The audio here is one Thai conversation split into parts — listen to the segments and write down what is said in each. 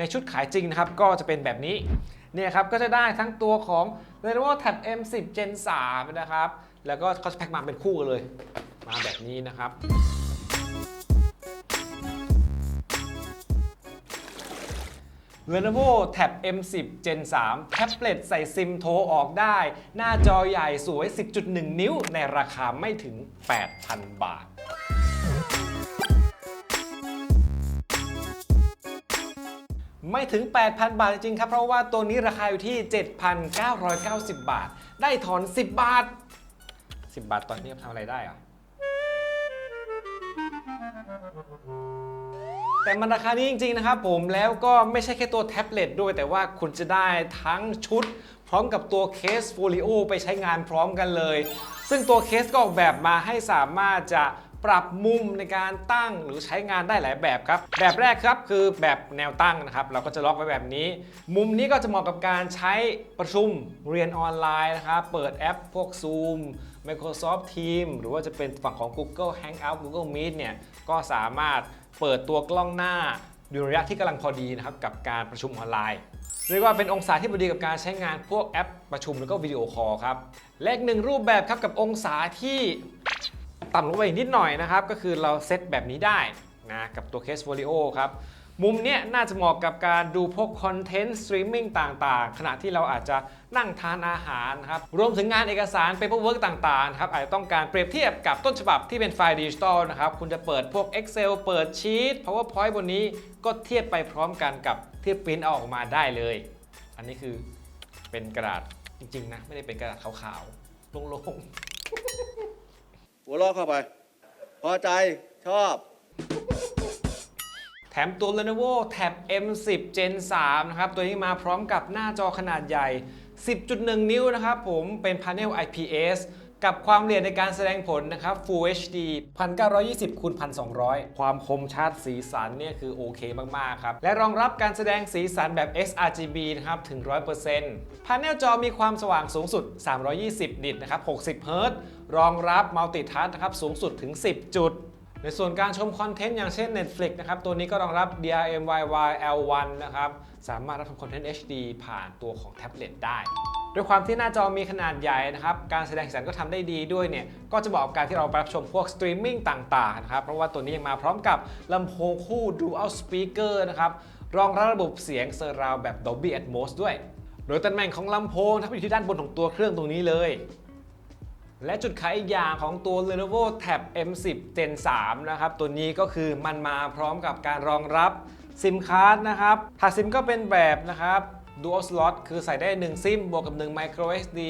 ในชุดขายจริงนะครับก็จะเป็นแบบนี้เนี่ยครับก็จะได้ทั้งตัวของ Lenovo Tab M10 Gen 3 นะครับ แล้วก็เขาจะแพ็คมาเป็นคู่กันเลย มาแบบนี้นะครับ Lenovo Tab M10 Gen 3 แท็บเล็ตใส่ซิมโทรออกได้ หน้าจอใหญ่สวย 10.1 นิ้วในราคาไม่ถึง 8,000 บาท ไม่ถึง 8,000 บาทจริงๆครับ เพราะว่าตัวนี้ราคาอยู่ที่ 7,990 บาท ได้ถอน 10 บาท 10 บาทตอนนี้ทำอะไรได้อะแต่มันราคานี้จริง ๆ นะครับผมแล้วก็ไม่ใช่แค่ตัวแท็บเล็ตด้วย แต่ว่าคุณจะได้ทั้งชุด พร้อมกับตัวเคสโฟลิโอไปใช้งานพร้อมกันเลย ซึ่งตัวเคสก็ออกแบบมาให้สามารถจะ ปรับมุมในการตั้งหรือใช้งานได้หลายแบบครับ แบบแรกครับคือแบบแนวตั้งนะครับ เราก็จะล็อกไว้แบบนี้ มุมนี้ก็จะเหมาะกับการใช้ประชุมเรียนออนไลน์นะครับเปิดแอปพวก Zoom Microsoft Teams หรือว่าจะเป็นฝั่งของ Google Hangout Google Meet เนี่ยก็สามารถเปิดตัวกล้องหน้าอยู่ระยะที่กำลังพอดีนะครับกับการประชุมออนไลน์เรียกว่าเป็นองศาที่พอดีกับการใช้งานพวกแอปประชุมแล้วก็วิดีโอคอลครับ และอีกหนึ่งรูปแบบครับกับองศาที่ ต่ำลงไปอีกนิดหน่อยนะครับ ก็คือเราเซตแบบนี้ได้นะกับตัวเคสโฟลิโอครับมุมเนี้ยน่าจะเหมาะกับการดูพวกคอนเทนต์สตรีมมิ่งต่างๆ ขณะที่เราอาจจะนั่งทานอาหารครับรวมถึงงานเอกสาร paperwork ต่างๆครับอาจจะต้องการเปรียบเทียบกับต้นฉบับที่เป็นไฟล์ดิจิทัลนะครับคุณจะเปิดพวก Excel เปิดชีต PowerPoint บนนี้ก็เทียบไปพร้อมกันกับที่ปริ้นออกมาได้เลย อันนี้คือเป็นกระดาษจริงๆนะไม่ได้เป็นกระดาษขาวๆโล่งๆ หัวเราะเข้าไป พอใจชอบ แถมตัว Lenovo Tab M10 Gen 3 นะครับ ตัวนี้มาพร้อมกับหน้าจอขนาดใหญ่ 10.1 นิ้วนะครับผมเป็น Panel IPS กับความละเอียดในการแสดงผลนะครับ Full HD 1920คูณ1200 ความคมชัดสีสันเนี่ยคือโอเคมาก ๆ ครับ และรองรับการแสดงสีสันแบบ sRGB นะครับ ถึง 100% Panel จอมีความสว่างสูงสุด 320 นิตนะครับ 60 เฮิรตรองรับมัลติทัชนะครับ สูงสุดถึง 10 จุดในส่วนการชมคอนเทนต์อย่างเช่น Netflix นะครับ ตัวนี้ก็รองรับ DRM-YY L1 นะครับ สามารถรับชมคอนเทนต์ HD ผ่านตัวของแท็บเล็ตได้ด้วยความที่หน้าจอมีขนาดใหญ่นะครับ การแสดงสีสันก็ทำได้ดีด้วยเนี่ย ก็จะบอกบการที่เราไปรับชมพวกสตรีมมิ่งต่างๆนะครับ เพราะว่าตัวนี้ยังมาพร้อมกับลำโพงคู่ Dual Speaker นะครับ รองรับระบบเสียงเซอร์ราวแบบ Dolby Atmos ด้วย โดยตำแหน่งของลำโพงนะครับอยู่ที่ด้านบนของตัวเครื่องตรงนี้เลย และจุดขายอีกอย่างของตัว Lenovo Tab M10 Gen 3 นะครับ ตัวนี้ก็คือมันมาพร้อมกับการรองรับ ซิมการ์ดนะครับถาดซิมก็เป็นแบบนะครับ Dual Slot คือใส่ได้ 1 ซิมบวกกับ 1 Micro SD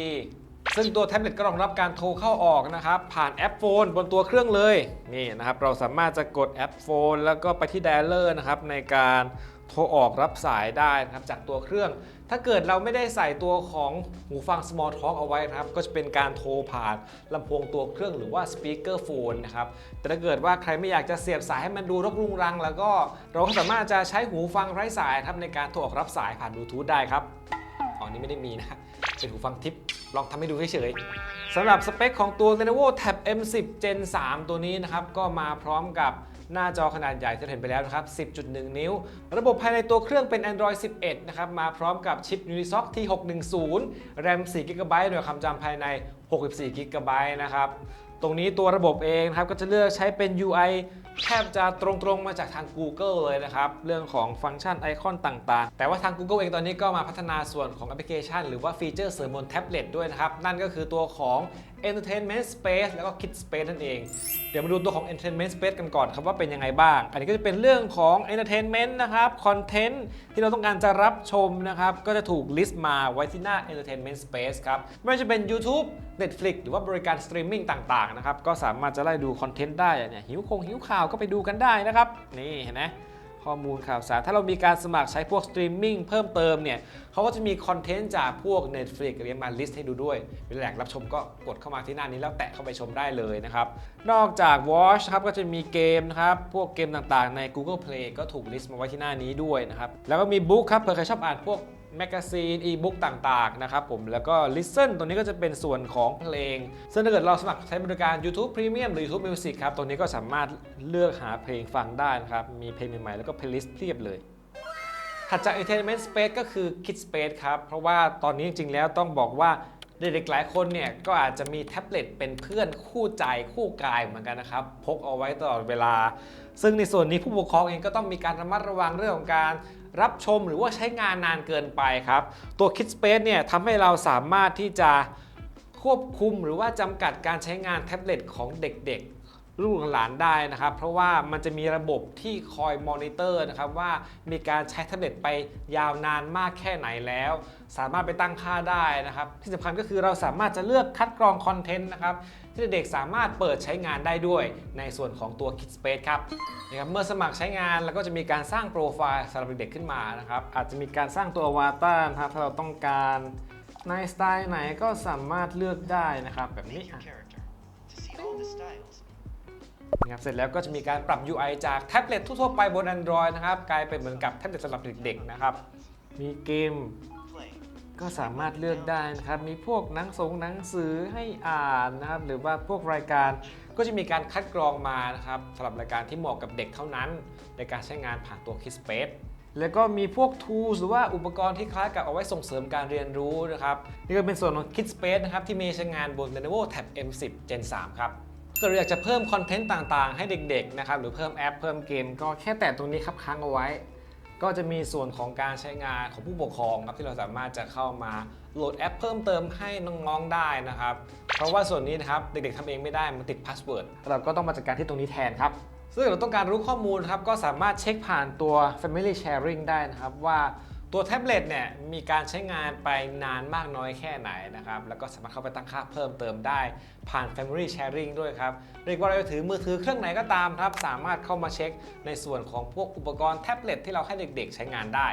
ซึ่งตัวแท็บเล็ตก็รองรับการโทรเข้าออกนะครับ ผ่านแอปโฟนบนตัวเครื่องเลย นี่นะครับ เราสามารถจะกดแอปโฟนแล้วก็ไปที่ Dialer นะครับ ในการ โทรออกรับสายได้นะครับจากตัวเครื่อง ถ้าเกิดเราไม่ได้ใส่ตัวของหูฟัง Small Talk เอาไว้นะครับ ก็จะเป็นการโทรผ่านลำโพงตัวเครื่องหรือว่า Speaker Phone นะครับ แต่ถ้าเกิดว่าใครไม่อยากจะเสียบสายให้มันดูรกรุงรัง แล้วก็เราก็สามารถจะใช้หูฟังไร้สายครับในการโทรออกรับสายผ่านบลูทูธได้ครับอ๋อนี่ไม่ได้มีนะ เป็นหูฟังทิปลองทำให้ดูเฉยๆสำหรับสเปคของตัว Lenovo Tab M10 Gen 3 ตัวนี้นะครับก็มาพร้อมกับ หน้าจอขนาดใหญ่ที่เห็นไปแล้วนะครับ 10.1 นิ้ว ระบบภายในตัวเครื่องเป็น Android 11 นะครับ มาพร้อมกับชิป Unisoc T610 RAM 4 GB หน่วยความจำภายใน 64 GB นะครับ ตรงนี้ตัวระบบเองนะครับก็จะเลือกใช้เป็น UI แทบจะตรงๆมาจากทาง Google เลยนะครับ เรื่องของฟังก์ชันไอคอนต่างๆ แต่ว่าทาง Google เองตอนนี้ก็มาพัฒนาส่วนของแอปพลิเคชัน หรือว่าฟีเจอร์เสริมบนแท็บเล็ตด้วยนะครับ นั่นก็คือตัวของ Entertainment Space แล้วก็ Kid Space นั่นเอง เดี๋ยวมาดูตัวของ Entertainment Space กันก่อนครับว่าเป็นยังไงบ้าง อันนี้ก็จะเป็นเรื่องของ Entertainment นะครับ Content ที่เราต้องการจะรับชมนะครับ ก็จะถูกลิสต์มาไว้ที่หน้า Entertainment Space ครับ ไม่ว่าจะเป็น YouTube Netflix หรือว่าบริการสตรีมมิ่งต่างๆนะครับก็สามารถจะไล่ดูคอนเทนต์ได้เนี่ยหิวคงหิวข่าวก็ไปดูกันได้นะครับนี่เห็นไหมข้อมูลข่าวสาร ถ้าเรามีการสมัครใช้พวกสตรีมมิ่งเพิ่มเติมเนี่ยเขาก็จะมีคอนเทนต์จากพวก Netflix อะไรมาลิสต์ให้ดูด้วยเป็นแหล่งรับชมก็กดเข้ามาที่หน้านี้แล้วแตะเข้าไปชมได้เลยนะครับ นอกจาก Watch ครับก็จะมีเกมนะครับ พวกเกมต่างๆ ใน Google Play ก็ถูกลิสต์มาไว้ที่หน้านี้ด้วยนะครับ แล้วก็มีบุ๊กครับเผื่อใครชอบอ่านพวก แมกกาซีนอีบุ๊กต่างๆนะครับผมแล้วก็ Listen ตัวนี้ก็จะเป็นส่วนของเพลง ซึ่งถ้าเกิดเราสมัครใช้บริการ YouTube Premium หรือ YouTube Music ครับตัวนี้ก็สามารถเลือกหาเพลงฟังได้นะครับ มีเพลงใหม่ๆ แล้วก็เพลย์ลิสต์เพียบเลยถัดจาก Entertainment Space ก็คือ Kid Space ครับ เพราะว่าตอนนี้จริงๆแล้วต้องบอกว่าเด็กๆหลายคนเนี่ยก็อาจจะมีแท็บเล็ตเป็นเพื่อนคู่ใจคู่กายเหมือนกันนะครับ พกเอาไว้ตลอดเวลา ซึ่งในส่วนนี้ผู้ปกครองเองก็ต้องมีการระมัดระวังเรื่องของการ รับชมหรือว่าใช้งานนานเกินไปครับ ตัว Kid Space เนี่ยทำให้เราสามารถที่จะควบคุมหรือว่าจำกัดการใช้งานแท็บเล็ตของเด็กๆ ลูกหลานได้นะครับ เพราะว่ามันจะมีระบบที่คอยมอนิเตอร์นะครับว่ามีการใช้แท็บเล็ตไปยาวนานมากแค่ไหนแล้ว สามารถไปตั้งค่าได้นะครับ ที่สำคัญก็คือเราสามารถจะเลือกคัดกรองคอนเทนต์นะครับที่เด็กสามารถเปิดใช้งานได้ด้วยในส่วนของตัว Kid Space ครับนะครับเมื่อสมัครใช้งานแล้วก็จะมีการสร้างโปรไฟล์สำหรับเด็กๆขึ้นมานะครับอาจจะมีการสร้างตัวอวตารนะครับถ้าเราต้องการในสไตล์ไหนก็สามารถเลือกได้นะครับแบบนี้ นะครับเสร็จแล้วก็จะมีการปรับ UI จากแท็บเล็ตทั่วไปบน Android นะครับกลายเป็นเหมือนกับแท็บเล็ตสำหรับเด็กๆนะครับ มีเกมก็สามารถเลือกได้นะครับ มีพวกหนังสงหนังสือให้อ่านนะครับ หรือว่าพวกรายการก็จะมีการคัดกรองมานะครับสำหรับรายการที่เหมาะกับเด็กเท่านั้น ในการใช้งานผ่านตัว Kids Space แล้วก็มีพวก tools หรือว่าอุปกรณ์ที่คล้ายกับเอาไว้ส่งเสริมการเรียนรู้นะครับ นี่ก็เป็นส่วนของ Kids Space นะครับที่มีใช้งานบน Lenovo Tab M10 Gen 3 ครับ เกิดเราอยากจะเพิ่มคอนเทนต์ต่างๆ ให้เด็กๆนะครับหรือเพิ่มแอปเพิ่มเกม ก็แค่แตะตรงนี้ครับค้างเอาไว้ ก็จะมีส่วนของการใช้งานของผู้ปกครองครับที่เราสามารถจะเข้ามาโหลดแอปเพิ่มเติมให้น้องๆได้นะครับ เพราะว่าส่วนนี้นะครับเด็กๆทำเองไม่ได้มันติดพาสเวิร์ดเราก็ต้องมาจัดการที่ตรงนี้แทนครับซึ่งเราต้องการรู้ข้อมูลครับก็สามารถเช็คผ่านตัว Family Sharing ได้นะครับว่า ตัวแท็บเล็ตเนี่ยมีการใช้งานไปนานมากน้อยแค่ไหนนะครับ แล้วก็สามารถเข้าไปตั้งค่าเพิ่มเติมได้ผ่าน Family Sharing ด้วยครับ เรียกว่าเราจะถือมือถือเครื่องไหนก็ตามครับ สามารถเข้ามาเช็คในส่วนของพวกอุปกรณ์แท็บเล็ตที่เราให้เด็กๆใช้งานได้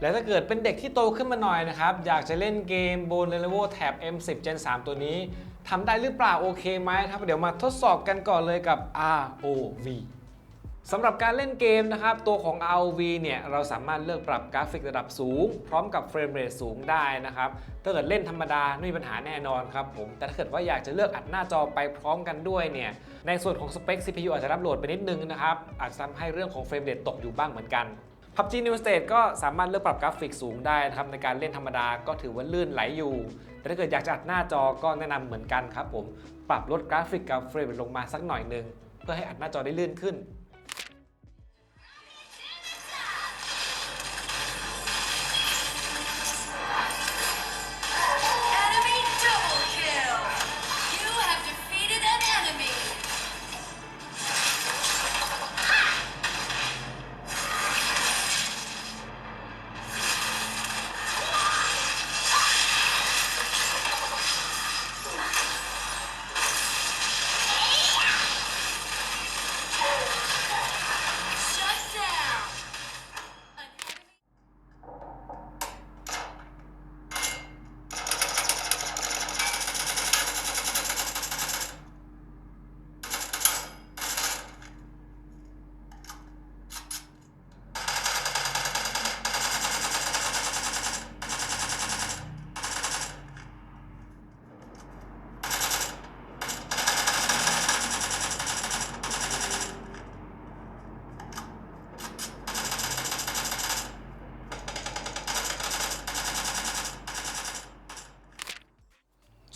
แล้วถ้าเกิดเป็นเด็กที่โตขึ้นมาหน่อยนะครับ อยากจะเล่นเกมบน Lenovo Tab M10 Gen 3 ตัวนี้ทำได้หรือเปล่าโอเคไหมครับ เดี๋ยวมาทดสอบกันก่อนเลยกับ ROV สำหรับการเล่นเกมนะครับ ตัวของ ROV เนี่ยเราสามารถเลือกปรับกราฟิกระดับสูง พร้อมกับเฟรมเรทสูงได้นะครับ ถ้าเกิดเล่นธรรมดาไม่มีปัญหาแน่นอนครับผม แต่ถ้าเกิดว่าอยากจะเลือกอัดหน้าจอไปพร้อมกันด้วยเนี่ย ในส่วนของสเปค CPU อาจจะรับโหลดไปนิดนึงนะครับ อาจจะทำให้เรื่องของเฟรมเรทตกอยู่บ้างเหมือนกัน PUBG New State ก็สามารถเลือกปรับกราฟิกสูงได้นะครับในการเล่นธรรมดาก็ถือว่าลื่นไหลอยู่ แต่ถ้าเกิดอยากจะอัดหน้าจอก็แนะนำเหมือนกันครับผม ปรับลดกราฟิกกับเฟรมเรทลงมาสักหน่อยนึงเพื่อให้อัดหน้าจอได้ลื่นขึ้น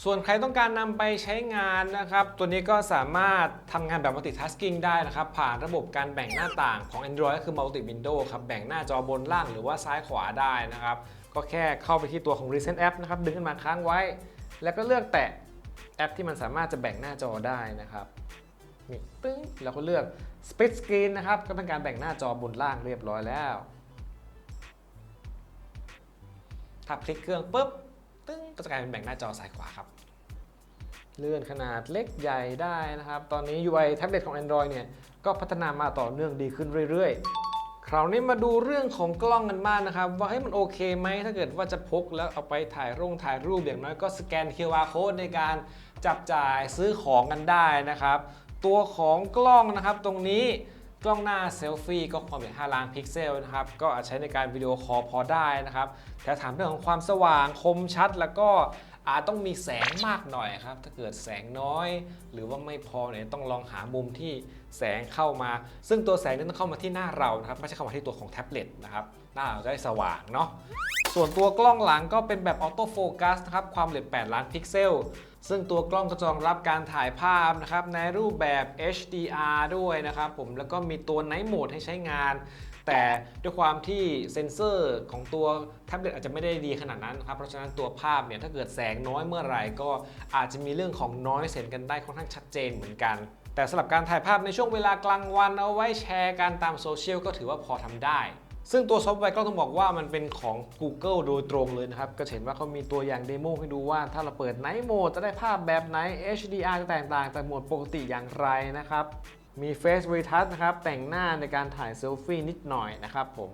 ส่วนใครต้องการนำไปใช้งานนะครับ ตัวนี้ก็สามารถทำงานแบบ multitasking ได้นะครับ ผ่านระบบการแบ่งหน้าต่างของ Android ก็คือ multi window ครับแบ่งหน้าจอบนล่างหรือว่าซ้ายขวาได้นะครับ ก็แค่เข้าไปที่ตัวของ recent app นะครับ ดึงขึ้นมาค้างไว้ แล้วก็เลือกแตะแอปที่มันสามารถจะแบ่งหน้าจอได้นะครับนี่ปึ้งแล้วก็เลือก split screen นะครับก็เป็นการแบ่งหน้าจอบนล่างเรียบร้อยแล้วถ้าพลิกเครื่องปุ๊บ ก็จะกลายเป็นแบ่งหน้าจอซ้ายขวาครับ เลื่อนขนาดเล็กใหญ่ได้นะครับ ตอนนี้ UI แท็บเล็ตของ Android เนี่ยก็พัฒนามาต่อเนื่องดีขึ้นเรื่อยๆ คราวนี้มาดูเรื่องของกล้องกันบ้างนะครับ ว่าให้มันโอเคไหมถ้าเกิดว่าจะพกแล้วเอาไปถ่ายร่งถ่ายรูปอย่างน้อยก็สแกน QR code ในการจับจ่ายซื้อของกันได้นะครับ ตัวของกล้องนะครับตรงนี้ กล้องหน้าเซลฟี่ก็ความละเป็น5ล้านพิกเซลนะครับ ก็อาจใช้ในการวิดีโอคอลพอได้นะครับ แต่ถามเรื่องของความสว่างคมชัดแล้วก็อาจต้องมีแสงมากหน่อยครับ ถ้าเกิดแสงน้อย หรือว่าไม่พอเนี่ยต้องลองหามุมที่แสงเข้ามา ซึ่งตัวแสงนี่ต้องเข้ามาที่หน้าเรานะครับไม่ใช่เข้ามาที่ตัวของแท็บเล็ตนะครับ หน้าเราจะได้สว่างเนาะส่วนตัวกล้องหลังก็เป็นแบบออโต้โฟกัสนะครับความละเอียด8ล้านพิกเซล ซึ่งตัวกล้องก็จะรองรับการถ่ายภาพนะครับในรูปแบบ HDR ด้วยนะครับผมแล้วก็มีตัว Night Mode ให้ใช้งาน แต่ด้วยความที่เซ็นเซอร์ของตัวแท็บเล็ตอาจจะไม่ได้ดีขนาดนั้นครับเพราะฉะนั้นตัวภาพเนี่ยถ้าเกิดแสงน้อยเมื่อไหร่ก็อาจจะมีเรื่องของน้อยเห็นกันได้ค่อนข้างชัดเจนเหมือนกันแต่สำหรับการถ่ายภาพในช่วงเวลากลางวันเอาไว้แชร์กันตามโซเชียลก็ถือว่าพอทำได้ ซึ่งตัวซอฟต์แวร์ก็ต้องบอกว่ามันเป็นของ Google โดยตรงเลยนะครับ ก็เห็นว่าเขามีตัวอย่างเดโมให้ดูว่าถ้าเราเปิด Night Mode จะได้ภาพแบบไหน HDR จะแตกต่างจากโหมดปกติอย่างไรนะครับ มี Face Retouch นะครับ แต่งหน้าในการถ่ายเซลฟี่นิดหน่อยนะครับผม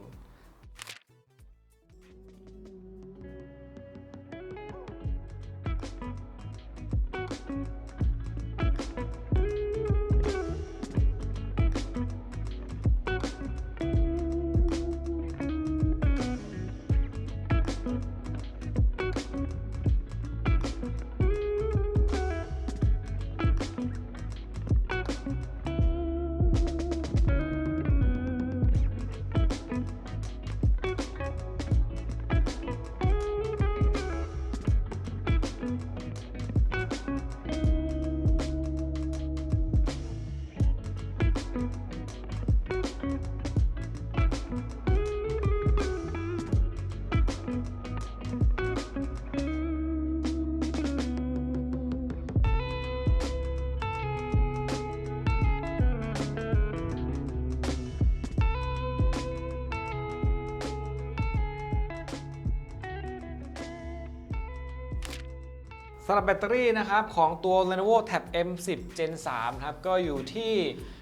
สำหรับแบตเตอรี่นะครับของตัว Lenovo Tab M10 Gen 3ครับก็อยู่ที่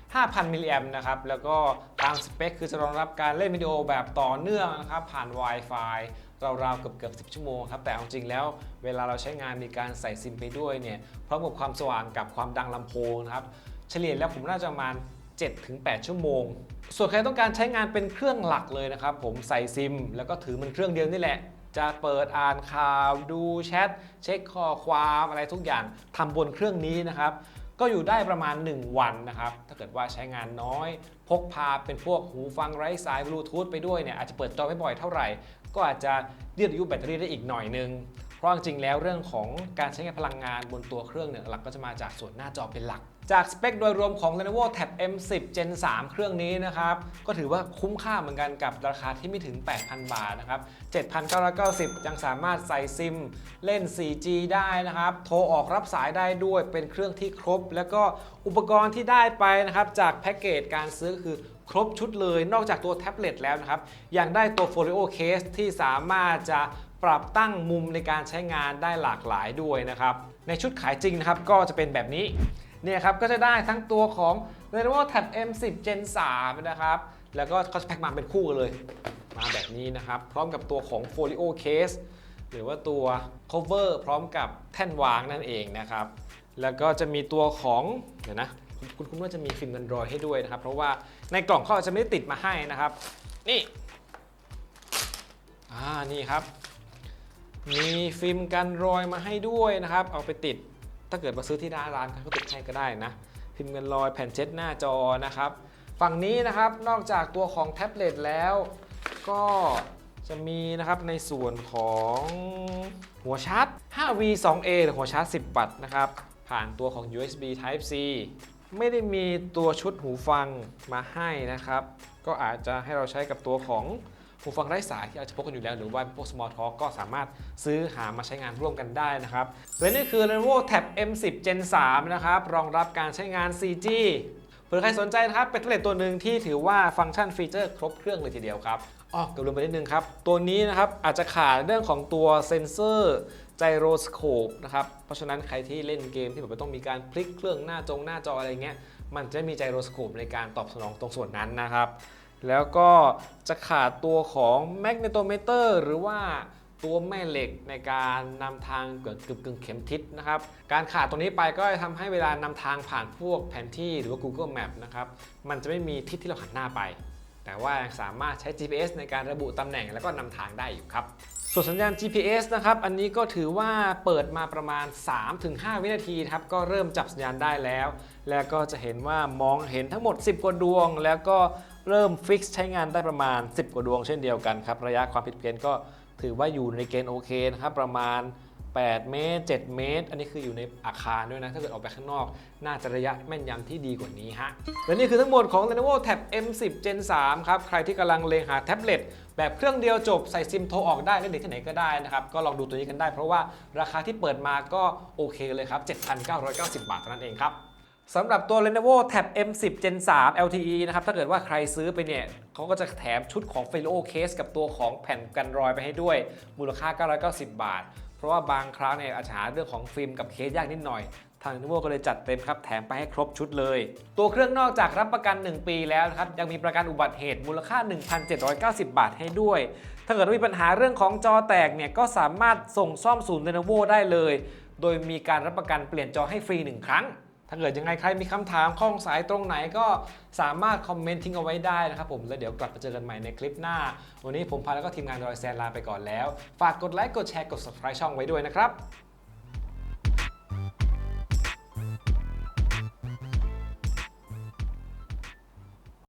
5,000 มิลลิแอมป์นะครับแล้วก็ตามสเปคคือจะรองรับการเล่นวิดีโอแบบต่อเนื่องนะครับผ่าน Wi-Fi ราวๆเกือบเกือบ10 ชั่วโมงครับแต่เอาจริงแล้วเวลาเราใช้งานมีการใส่ซิมไปด้วยเนี่ยพร้อมกับความสว่างกับความดังลำโพงนะครับเฉลี่ยแล้วผมน่าจะประมาณ 7-8 ชั่วโมง ส่วนใครต้องการใช้งานเป็นเครื่องหลักเลยนะครับผมใส่ซิม แล้วก็ถือมันเครื่องเดียวนี่แหละ จะเปิดอ่านข่าวดูแชทเช็คข้อความอะไรทุกอย่างทำบนเครื่องนี้นะครับ ก็อยู่ได้ประมาณ 1 วันนะครับ ถ้าเกิดว่าใช้งานน้อย พกพาเป็นพวกหูฟังไร้สายบลูทูธไปด้วยเนี่ยอาจจะเปิดจอไม่บ่อยเท่าไหร่ ก็อาจจะยืดอายุแบตเตอรี่ได้อีกหน่อยนึงเพราะจริงๆแล้วเรื่องของการใช้งานพลังงานบนตัวเครื่องเนี่ยหลักก็จะมาจากส่วนหน้าจอเป็นหลัก จากสเปคโดยรวมของ Lenovo Tab M10 Gen 3 เครื่องนี้นะครับ ก็ถือว่าคุ้มค่าเหมือนกันกับราคาที่ไม่ถึง 8,000 บาทนะครับ 7,990 ยังสามารถใส่ซิมเล่น 4G ได้นะครับ โทรออกรับสายได้ด้วยเป็นเครื่องที่ครบ แล้วก็อุปกรณ์ที่ได้ไปนะครับ จากแพ็กเกจการซื้อคือครบชุดเลยนอกจากตัวแท็บเล็ตแล้วนะครับ ยังได้ตัว Folio Case ที่สามารถจะปรับตั้งมุมในการใช้งานได้หลากหลายด้วยนะครับ ในชุดขายจริงนะครับก็จะเป็นแบบนี้ เนี่ยครับก็จะได้ทั้งตัวของ Lenovo Tab M10 Gen 3 นะครับ แล้วก็เขาจะแพ็คมาเป็นคู่กันเลย มาแบบนี้นะครับ พร้อมกับตัวของ Folio Case หรือว่าตัว cover พร้อมกับแท่นวางนั่นเองนะครับ แล้วก็จะมีตัวของเดี๋ยวนะคุณคุณว่าจะมีฟิล์มกันรอยให้ด้วยนะครับ เพราะว่าในกล่องเขาอาจจะไม่ได้ติดมาให้นะครับ นี่อ่านี่ครับ มีฟิล์มกันรอยมาให้ด้วยนะครับ เอาไปติดาเกิดมาซื้อที่หน้าร้านเขาก็ติดให้ก็ได้นะ พิมพ์กันรอยแผ่นเช็ดหน้าจอนะครับ ฝั่งนี้นะครับนอกจากตัวของแท็บเล็ตแล้ว ก็จะมีนะครับในส่วนของหัวชาร์จ 5V 2A หรือหัวชาร์จ 10 วัตต์นะครับ ผ่านตัวของ USB Type C ไม่ได้มีตัวชุดหูฟังมาให้นะครับ ก็อาจจะให้เราใช้กับตัวของ หูฟังไร้สายที่อาจจะพกกันอยู่แล้ว หรือว่าพวก small talk ก็สามารถซื้อหามาใช้งานร่วมกันได้นะครับ และนี่คือ Lenovo Tab M10 Gen 3 นะครับ รองรับการใช้งาน 4G เผื่อใครสนใจนะครับ เป็นแท็บเล็ตตัวหนึ่งที่ถือว่าฟังก์ชันฟีเจอร์ครบเครื่องเลยทีเดียวครับอ๋อเกือบลืมไปนิดนึงครับ ตัวนี้นะครับอาจจะขาดเรื่องของตัวเซนเซอร์ไจโรสโคปนะครับ เพราะฉะนั้นใครที่เล่นเกมที่แบบต้องมีการพลิกเครื่องหน้าจงหน้าจออะไรเงี้ย มันจะมีไจโรสโคปในการตอบสนองตรงส่วนนั้นนะครับ แล้วก็จะขาดตัวของแมกเนโตเมเตอร์หรือว่าตัวแม่เหล็กในการนำทางเกิดกึ่งกึ่งเข็มทิศนะครับ การขาดตรงนี้ไปก็จะทำให้เวลานำทางผ่านพวกแผนที่หรือว่า Google Map นะครับ มันจะไม่มีทิศที่เราหันหน้าไป แต่ว่ายังสามารถใช้ GPS ในการระบุตำแหน่งแล้วก็นำทางได้อยู่ครับ ส่วนสัญญาณ GPS นะครับ อันนี้ก็ถือว่าเปิดมาประมาณ 3-5 วินาทีครับ ก็เริ่มจับสัญญาณได้แล้ว แล้วก็จะเห็นว่ามองเห็นทั้งหมด 10 กว่าดวง แล้วก็ เริ่มฟิกใช้งานได้ประมาณ 10 กว่าดวงเช่นเดียวกันครับระยะความผิดเพี้ยนก็ถือว่าอยู่ในเกณฑ์โอเคนะครับประมาณ 8 เมตร 7 เมตร อันนี้คืออยู่ในอาคารด้วยนะ ถ้าเกิดออกไปข้างนอก น่าจะระยะแม่นยำที่ดีกว่านี้ฮะ และนี่คือทั้งหมดของ Lenovo Tab M10 Gen 3 ครับ ใครที่กำลังเลงหาแท็บเล็ตแบบเครื่องเดียวจบใส่ซิมโทรออกได้เล่นเด็กที่ไหนก็ได้นะครับ ก็ลองดูตัวนี้กันได้เพราะว่าราคาที่เปิดมาก็โอเคเลยครับ 7,990 บาทเท่านั้นเองครับ สำหรับตัว Lenovo Tab M10 Gen 3 LTE นะครับ ถ้าเกิดว่าใครซื้อไปเนี่ยเขาก็จะแถมชุดของ f i l o Case กับตัวของแผ่นกันรอยไปให้ด้วย มูลค่า 990 บาท เพราะว่าบางครั้งเนี่ยอาจจะหาเรื่องของฟิล์มกับเคสยากนิดหน่อย ทาง Lenovo ก็เลยจัดเต็มครับ แถมไปให้ครบชุดเลย ตัวเครื่องนอกจากรับประกัน 1 ปีแล้วนะครับ ยังมีประกันอุบัติเหตุมูลค่า 1,790 บาทให้ด้วย ถ้าเกิดมีปัญหาเรื่องของจอแตกเนี่ยก็สามารถส่งซ่อมศูนย์ Lenovo ได้เลย โดยมีการรับประกันเปลี่ยนจอให้ฟรี1ครั้ง ถ้าเกิดยังไงใครมีคำถามข้องสายตรงไหนก็สามารถคอมเมนต์ทิ้งเอาไว้ได้นะครับผมแล้วเดี๋ยวกลับมาเจอกันใหม่ในคลิปหน้า วันนี้ผมพาแล้วก็ทีมงานรอยแซนลาไปก่อนแล้ว ฝากกดไลค์กดแชร์กด subscribe ช่องไว้ด้วยนะครับ